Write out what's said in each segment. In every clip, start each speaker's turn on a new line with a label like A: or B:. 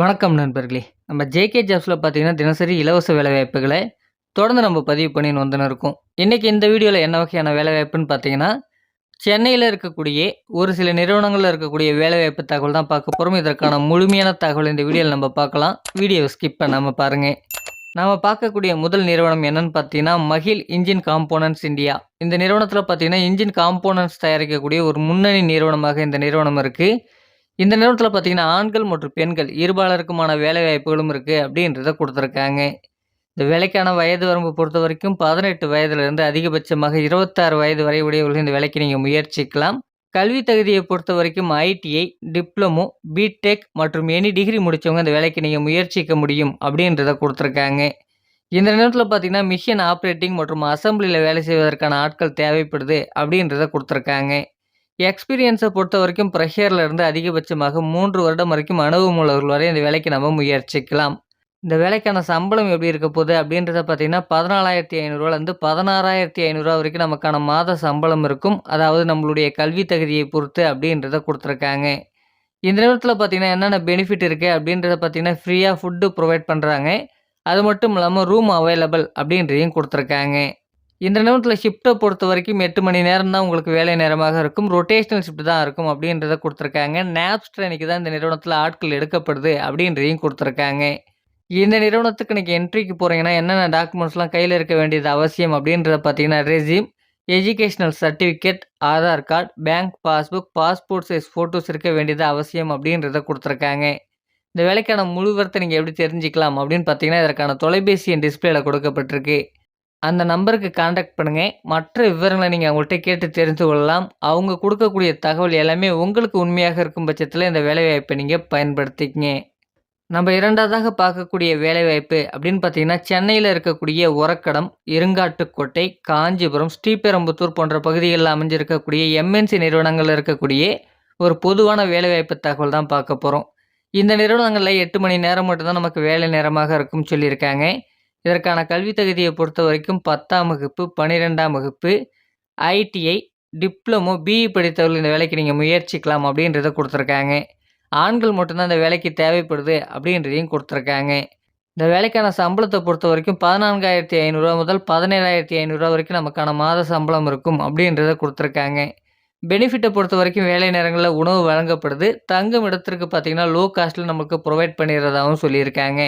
A: வணக்கம் நண்பர்களே. நம்ம ஜேகே ஜாப்ஸில் பார்த்தீங்கன்னா தினசரி இலவச வேலைவாய்ப்புகளை தொடர்ந்து நம்ம பதிவு பண்ணின்னு வந்துன்னு இருக்கோம். இன்றைக்கி இந்த வீடியோவில் என்ன வகையான வேலைவாய்ப்புன்னு பார்த்தீங்கன்னா சென்னையில் இருக்கக்கூடிய ஒரு சில நிறுவனங்களில் இருக்கக்கூடிய வேலைவாய்ப்பு தகவல் தான் பார்க்க போகிறோம் இதற்கான முழுமையான தகவல் இந்த வீடியோவில் நம்ம பார்க்கலாம். வீடியோவை ஸ்கிப் பண்ணாமல் பாருங்கள் நாம் பார்க்கக்கூடிய முதல் நிறுவனம் என்னன்னு பார்த்தீங்கன்னா மகிழ் இன்ஜின் காம்போனன்ட்ஸ் இந்தியா. இந்த நிறுவனத்தில் பார்த்தீங்கன்னா இன்ஜின் காம்போனன்ட்ஸ் தயாரிக்கக்கூடிய ஒரு முன்னணி நிறுவனமாக இந்த நிறுவனம் இருக்குது இந்த நிறுவனத்தில் பார்த்தீங்கன்னா ஆண்கள் மற்றும் பெண்கள் இருபாலருக்குமான வேலை வாய்ப்புகளும் இருக்குது அப்படின்றத கொடுத்துருக்காங்க. இந்த வேலைக்கான வயது வரம்பு பொறுத்த வரைக்கும் பதினெட்டு வயதுலேருந்து அதிகபட்சமாக இருபத்தாறு வயது வரை உடையவர்கள் இந்த வேலைக்கு நீங்கள் முயற்சிக்கலாம். கல்வி தகுதியை பொறுத்த வரைக்கும் ஐடிஐ டிப்ளமோ பிடெக் மற்றும் எனி டிகிரி முடித்தவங்க இந்த வேலைக்கு நீங்கள் முயற்சிக்க முடியும் அப்படின்றத கொடுத்துருக்காங்க. இந்த நேரத்தில் பார்த்தீங்கன்னா மிஷின் ஆப்ரேட்டிங் மற்றும் அசம்பிளியில் வேலை செய்வதற்கான ஆட்கள் தேவைப்படுது அப்படின்றத கொடுத்துருக்காங்க. எக்ஸ்பீரியன்ஸை பொறுத்த வரைக்கும் ப்ரெஷரில் இருந்து அதிகபட்சமாக மூன்று வருடம் வரைக்கும் அனுபவம் உள்ளவர்கள் வரை இந்த வேலைக்கு நம்ம முயற்சிக்கலாம். இந்த வேலைக்கான சம்பளம் எப்படி இருக்க போகுது அப்படின்றத பார்த்தீங்கன்னா பதினாலாயிரத்தி ஐநூறுரூவாலேருந்து பதினாறாயிரத்தி ஐநூறுரூவா வரைக்கும் நமக்கான மாத சம்பளம் இருக்கும். அதாவது நம்மளுடைய கல்வி தகுதியை பொறுத்து அப்படின்றத கொடுத்துருக்காங்க. இந்த நேரத்தில் பார்த்தீங்கன்னா என்னென்ன பெனிஃபிட் இருக்குது அப்படின்றத பார்த்தீங்கன்னா ஃப்ரீயாக ஃபுட்டு ப்ரொவைட் பண்ணுறாங்க அது மட்டும் இல்லாமல் ரூம் அவைலபிள் அப்படின்றதையும் கொடுத்துருக்காங்க. இந்த நிறுவனத்தில் ஷிஃப்ட்டை பொறுத்த வரைக்கும் எட்டு மணி நேரம் தான் உங்களுக்கு வேலை நேரமாக இருக்கும். ரொட்டேஷனல் ஷிஃப்ட் தான் இருக்கும் அப்படின்றத கொடுத்துருக்காங்க. நேப்ஸ் ட்ரெயினுக்கு தான் இந்த நிறுவனத்தில் ஆட்கள் எடுக்கப்படுது அப்படின்றதையும் கொடுத்துருக்காங்க. இந்த நிறுவனத்துக்கு நீங்கள் என்ட்ரிக்கு போகிறீங்கன்னா என்னென்ன டாக்குமெண்ட்ஸ்லாம் கையில் இருக்க வேண்டியது அவசியம் அப்படின்றத பார்த்தீங்கன்னா resume educational certificate Aadhaar card bank passbook passport size photos இருக்க வேண்டியது அவசியம் அப்படின்றத கொடுத்துருக்காங்க. இந்த வேலைக்கான முழுவரத்தை நீங்கள் எப்படி தெரிஞ்சுக்கலாம் அப்படின்னு பார்த்தீங்கன்னா இதற்கான தொலைபேசி என் டிஸ்பிளேல கொடுக்கப்பட்டிருக்கு. அந்த நம்பருக்கு காண்டாக்ட் பண்ணுங்கள் மற்ற விவரங்களை நீங்கள் அவங்கள்ட்ட கேட்டு தெரிந்து கொள்ளலாம். அவங்க கொடுக்கக்கூடிய தகவல் எல்லாமே உங்களுக்கு உண்மையாக இருக்கும் பட்சத்தில் இந்த வேலைவாய்ப்பை நீங்கள் பயன்படுத்திக்கங்க. நம்ம இரண்டாவதாக பார்க்கக்கூடிய வேலைவாய்ப்பு அப்படின்னு பார்த்தீங்கன்னா சென்னையில் இருக்கக்கூடிய உரக்கடம் இருங்காட்டுக்கோட்டை காஞ்சிபுரம் ஸ்ரீபெரும்புத்தூர் போன்ற பகுதிகளில் அமைஞ்சிருக்கக்கூடிய எம்என்சி நிறுவனங்களில் இருக்கக்கூடிய ஒரு பொதுவான வேலைவாய்ப்பு தகவல் தான் பார்க்க போகிறோம் இந்த நிறுவனங்களில் எட்டு மணி நேரம் மட்டும்தான் நமக்கு வேலை நேரமாக இருக்கும்னு சொல்லியிருக்காங்க. இதற்கான கல்வி தகுதியை பொறுத்த வரைக்கும் பத்தாம் வகுப்பு பன்னிரெண்டாம் வகுப்பு ஐடிஐ டிப்ளமோ பிஇ படித்தவர்கள் இந்த வேலைக்கு நீங்கள் முயற்சிக்கலாம் அப்படின்றத கொடுத்துருக்காங்க. ஆண்கள் மட்டும்தான் இந்த வேலைக்கு தேவைப்படுது அப்படின்றதையும் கொடுத்துருக்காங்க. இந்த வேலைக்கான சம்பளத்தை பொறுத்த வரைக்கும் பதினான்காயிரத்தி ஐநூறுரூவா முதல் பதினேழாயிரத்தி ஐநூறுரூவா வரைக்கும் நமக்கான மாத சம்பளம் இருக்கும் அப்படின்றத கொடுத்துருக்காங்க. பெனிஃபிட்டை பொறுத்த வரைக்கும் வேலை நேரங்களில் உணவு வழங்கப்படுது. தங்கும் இடத்திற்கு பார்த்திங்கன்னா லோ காஸ்ட்டில் நமக்கு ப்ரொவைட் பண்ணிடுறதாகவும் சொல்லியிருக்காங்க.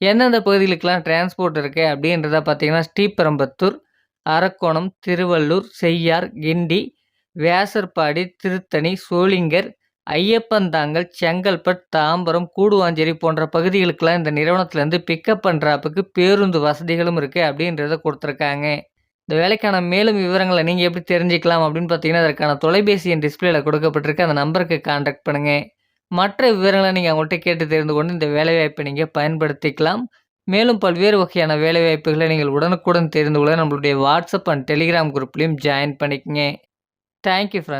A: எந்தெந்த பகுதிகளுக்கெல்லாம் டிரான்ஸ்போர்ட் இருக்குது அப்படின்றத பார்த்தீங்கன்னா ஸ்ரீபெரும்பத்தூர் அரக்கோணம் திருவள்ளூர் செய்யார் கிண்டி வேசர்பாடி திருத்தணி சோளிங்கர் ஐயப்பந்தாங்கல் செங்கல்பட் தாம்பரம் கூடுவாஞ்சேரி போன்ற பகுதிகளுக்கெல்லாம் இந்த நிறுவனத்துலேருந்து பிக்கப் பண்ணுறாப்புக்கு பேருந்து வசதிகளும் இருக்குது அப்படின்றத கொடுத்துருக்காங்க. இந்த வேலைக்கான மேலும் விவரங்களை நீங்கள் எப்படி தெரிஞ்சுக்கலாம் அப்படின்னு பார்த்தீங்கன்னா அதற்கான தொலைபேசி என் டிஸ்பிளேல கொடுக்கப்பட்டிருக்கு. அந்த நம்பருக்கு கான்டாக்ட் பண்ணுங்கள் மற்ற விவரங்களை நீங்கள் அவங்கள்ட்ட கேட்டு தெரிந்து கொண்டு இந்த வேலைவாய்ப்பை நீங்கள் பயன்படுத்திக்கலாம். மேலும் பல்வேறு வகையான வேலைவாய்ப்புகளை நீங்கள் உடனுக்குடன் தெரிந்து கொள்ள நம்மளுடைய வாட்ஸ்அப் அண்ட் டெலிகிராம் குரூப்லேயும் ஜாயின் பண்ணிக்கங்க. Thank you friend